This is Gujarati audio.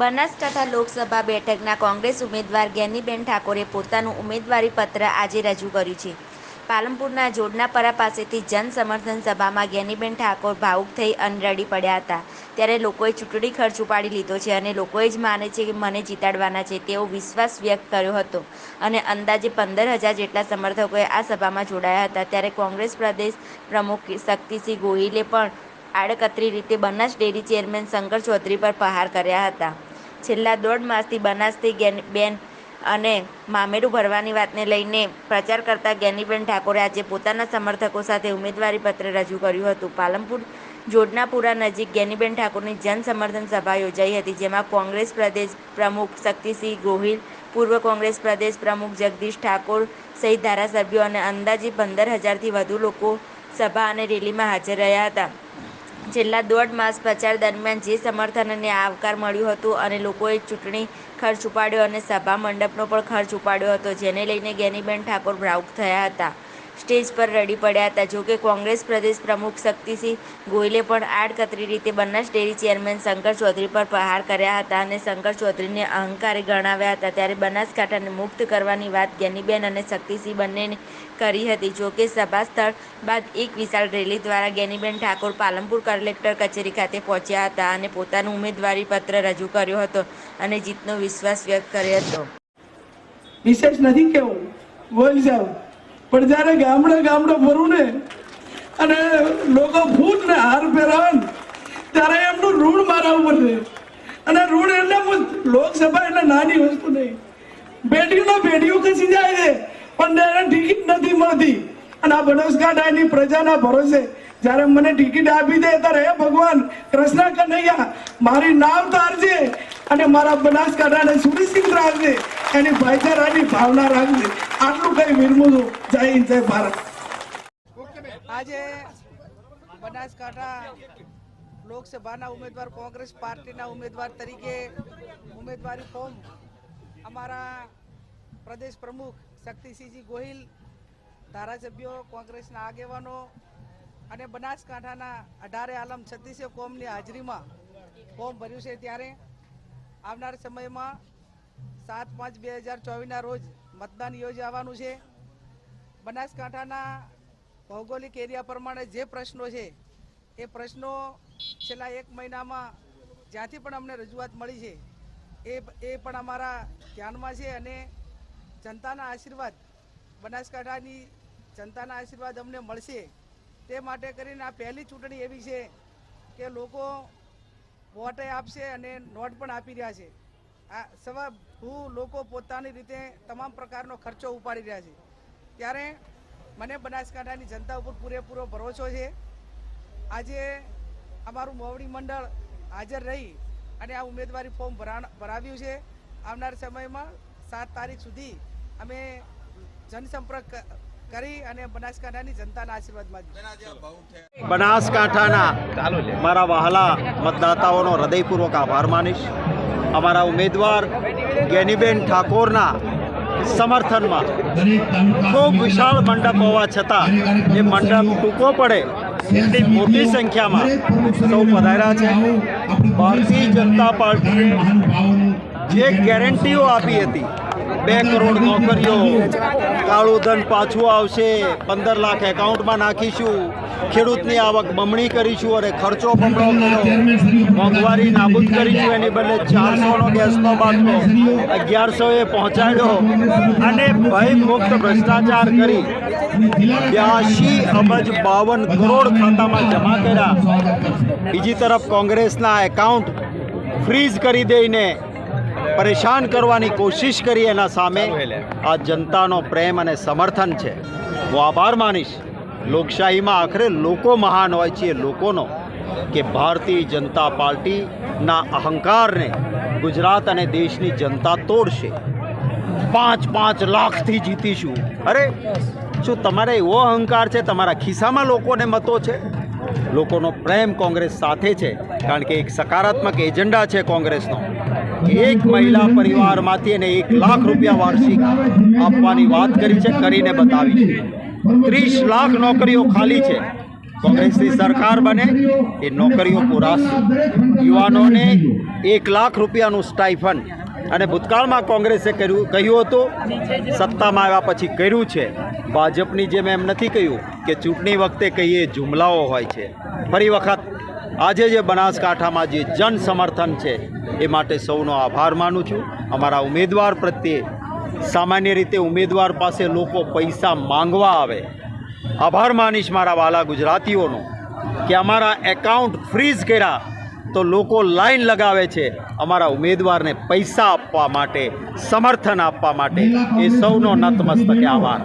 બનાસકાંઠા લોકસભા બેઠકના કોંગ્રેસ ઉમેદવાર જ્ઞાનીબેન ઠાકોરે પોતાનું ઉમેદવારી પત્ર આજે રજૂ કર્યું છે. પાલનપુરના જોડનાપરા પાસેથી જન સમર્થન સભામાં જ્ઞાનીબેન ઠાકોર ભાવુક થઈ અનરડી પડ્યા હતા. ત્યારે લોકોએ ચૂંટણી ખર્ચ ઉપાડી લીધો છે અને લોકોએ જ માને છે કે મને જીતાડવાના છે તેવો વિશ્વાસ વ્યક્ત કર્યો હતો. અને અંદાજે પંદર હજાર જેટલા સમર્થકોએ આ સભામાં જોડાયા હતા. ત્યારે કોંગ્રેસ પ્રદેશ પ્રમુખ શક્તિસિંહ ગોહિલે પણ આડકતરી રીતે બનાસ ડેરી ચેરમેન શંકર ચૌધરી પર પ્રહાર કર્યા હતા. છેલ્લા દોઢ માસથી બનાસથી બેન અને મામેરું ભરવાની વાતને લઈને પ્રચાર કરતા જ્ઞાનીબેન ઠાકોરે આજે પોતાના સમર્થકો સાથે ઉમેદવારી પત્ર રજૂ કર્યું હતું. પાલનપુર, જોડનાપુરા નજીક જ્ઞાનીબેન ઠાકોરની જન સમર્થન સભા યોજાઈ હતી, જેમાં કોંગ્રેસ પ્રદેશ પ્રમુખ શક્તિસિંહ ગોહિલ, પૂર્વ કોંગ્રેસ પ્રદેશ પ્રમુખ જગદીશ ઠાકોર સહિત ધારાસભ્યો અને અંદાજે પંદર હજારથી વધુ લોકો સભા અને રેલીમાં હાજર રહ્યા હતા. છેલ્લા દોઢ માસ પ્રચાર દરમિયાન જે સમર્થન અને આવકાર મળ્યું હતું અને લોકોએ ચૂંટણી ખર્ચ ઉપાડ્યો અને સભા મંડપનો પણ ખર્ચ ઉપાડ્યો હતો, જેને લઈને ગેનીબેન ઠાકોર ભાવુક થયા હતા. સ્ટેજ પર રડી પડ્યા હતા. જોકે કોંગ્રેસ પ્રદેશ પ્રમુખ શક્તિસિંહ ગોયલે પણ આડકતરી રીતે બનાસ ડેરી ચેરમેન શંકર ચૌધરી પર પ્રહાર કર્યા હતા અને શંકર ચૌધરીને અહંકારી ગણાવ્યા હતા. ત્યારે બનાસકાંઠાને મુક્ત કરવાની વાત જ્ઞાનીબેન અને શક્તિસિંહ બંનેને કરી હતી. જોકે સભા સ્થળ બાદ એક વિશાળ રેલી દ્વારા જ્ઞાનીબેન ઠાકોર પાલનપુર કલેક્ટર કચેરી ખાતે પહોંચ્યા હતા અને પોતાનું ઉમેદવારી પત્ર રજૂ કર્યો હતો અને જીતનો વિશ્વાસ વ્યક્ત કર્યો હતો. વિશેષ નથી કેવું બોલ જાવ પણ જ્યારે ગામડે ગામડે ફરું ને, અને લોકો ફૂટ ને હાર પહેરાવે ત્યારે એમનું ઋણ મારા ઉપર છે અને ઋણ એટલે લોકસભા એટલે નાની વસ્તુ નહીં. બેટીઓ બેટીઓ ખસી જાય છે, પણ એને ટિકિટ નથી મળતી. અને આ બનાસકાંઠાની પ્રજાના ભરોસે જ્યારે મને ટિકિટ આપી દે ત્યારે હે ભગવાન, કૃષ્ણ કનૈયા, મારી નામ તારજે અને મારા બનાસકાંઠાને સુનિશ્ચિત રાખજે. એની ભાઈચારાની ભાવના રાખજે. આટલું કઈ વિરમું છું જય હિન્દ, જય ભારત. આજે બનાસકાંઠા લોકસભાના ઉમેદવાર, કોંગ્રેસ પાર્ટીના ઉમેદવાર તરીકે ઉમેદવારી ફોર્મ અમારા પ્રદેશ પ્રમુખ શક્તિસિંહજી ગોહિલ, ધારાસભ્યો, કોંગ્રેસના આગેવાનો અને બનાસકાંઠાના અઢારે આલમ છત્તીસે કોમની હાજરીમાં ફોર્મ ભર્યું છે. ત્યારે આવનાર સમયમાં સાત પાંચ બે હજાર ચોવીસના રોજ મતદાન યોજાવાનું છે. બનાસકાંઠાના ભૌગોલિક એરિયા પ્રમાણે જે પ્રશ્નો છે, એ પ્રશ્નો છેલ્લા એક મહિનામાં જ્યાંથી પણ અમને રજૂઆત મળી છે, એ એ પણ અમારા ધ્યાનમાં છે અને જનતાના આશીર્વાદ, બનાસકાંઠાની જનતાના આશીર્વાદ અમને મળશે. તે માટે કરીને આ પહેલી ચૂંટણી એવી છે કે લોકો વોટે આપશે અને નોટ પણ આપી રહ્યા છે. આ સવા હું લોકો પોતાની રીતે તમામ પ્રકારનો ખર્ચો ઉપાડી રહ્યા છે. ત્યારે મને બનાસકાંઠાની જનતા ઉપર પૂરેપૂરો ભરોસો છે. આજે અમારું મોવડી મંડળ હાજર રહી અને આ ઉમેદવારી ફોર્મ ભરા ભરાવ્યું છે. આવનાર સમયમાં સાત તારીખ સુધી અમે જનસંપર્ક કરી અને બનાસકાંઠાની જનતાના આશીર્વાદ બનાસકાંઠાના મારા વહાલા મતદાતાઓનો હૃદયપૂર્વક આભાર માનીશ. અમારા ઉમેદવાર જ્ઞાનીબેન ઠાકોરના સમર્થનમાં ખૂબ વિશાળ મંડપ હોવા છતાં એ મંડપ ટૂંકો પડે એટલી મોટી સંખ્યામાં સૌ પધાર્યા છે. ભારતીય જનતા પાર્ટીએ જે ગેરંટીઓ આપી હતી, બે કરોડ નોકરીઓ, કાળું ધન પાછું આવશે, પંદર લાખ એકાઉન્ટમાં નાખીશું ખેડૂતની આવક બમણી કરીશું અને ખર્ચો બમણો કર્યો. મોંઘવારી નાબૂદ કરીશું. એની બદલે ચારસોનો ગેસનો બાટલો અગિયારસોએ પહોંચાડ્યો. અને ભયમુક્ત ભ્રષ્ટાચાર કરી બ્યાસી અબજ બાવન કરોડ ખાતામાં જમા કર્યા. બીજી તરફ કોંગ્રેસના એકાઉન્ટ ફ્રીઝ કરી દઈને પરેશાન કરવાની કોશિશ કરી. એના સામે આ જનતાનો પ્રેમ અને સમર્થન છે. હું આભાર માનીશ. લોકશાહીમાં આખરે લોકો મહાન હોય છે લોકોનો કે ભારતીય જનતા પાર્ટીના અહંકારને ગુજરાત અને દેશની જનતા તોડશે. પાંચ પાંચ લાખથી જીતીશું. અરે, શું તમારે એવો અહંકાર છે? તમારા ખિસ્સામાં લોકોને મતો છે? લોકોનો પ્રેમ કોંગ્રેસ સાથે છે, કારણ કે એક સકારાત્મક એજન્ડા છે કોંગ્રેસનો. એક મહિલા પરિવારમાંથી એને એક લાખ રૂપિયા વાર્ષિક આપવાની વાત કરી છે, કરીને બતાવી છે. ત્રીસ લાખ નોકરીઓ ખાલી છે. કોંગ્રેસની સરકાર બને, એ નોકરીઓ પુરાશે યુવાનોને એક લાખ રૂપિયાનું સ્ટાઇફન. અને ભૂતકાળમાં કોંગ્રેસે કર્યું, કહ્યું હતું, સત્તામાં આવ્યા પછી કર્યું છે. ભાજપની જેમ એમ નથી કહ્યું કે ચૂંટણી વખતે કહીએ જુમલાઓ હોય છે. ફરી વખત આજે જે બનાસકાંઠામાં જે જન સમર્થન છે, એ માટે સૌનો આભાર માનું છું. અમારા ઉમેદવાર પ્રત્યે સામાન્ય રીતે ઉમેદવાર પાસે લોકો પૈસા માંગવા આવે. આભાર માનીશ મારા વાલા ગુજરાતીઓનો કે અમારા એકાઉન્ટ ફ્રીઝ કર્યા તો લોકો લાઈન લગાવે છે અમારા ઉમેદવારને પૈસા આપવા માટે, સમર્થન આપવા માટે. એ સૌનો નતમસ્તકે આભાર.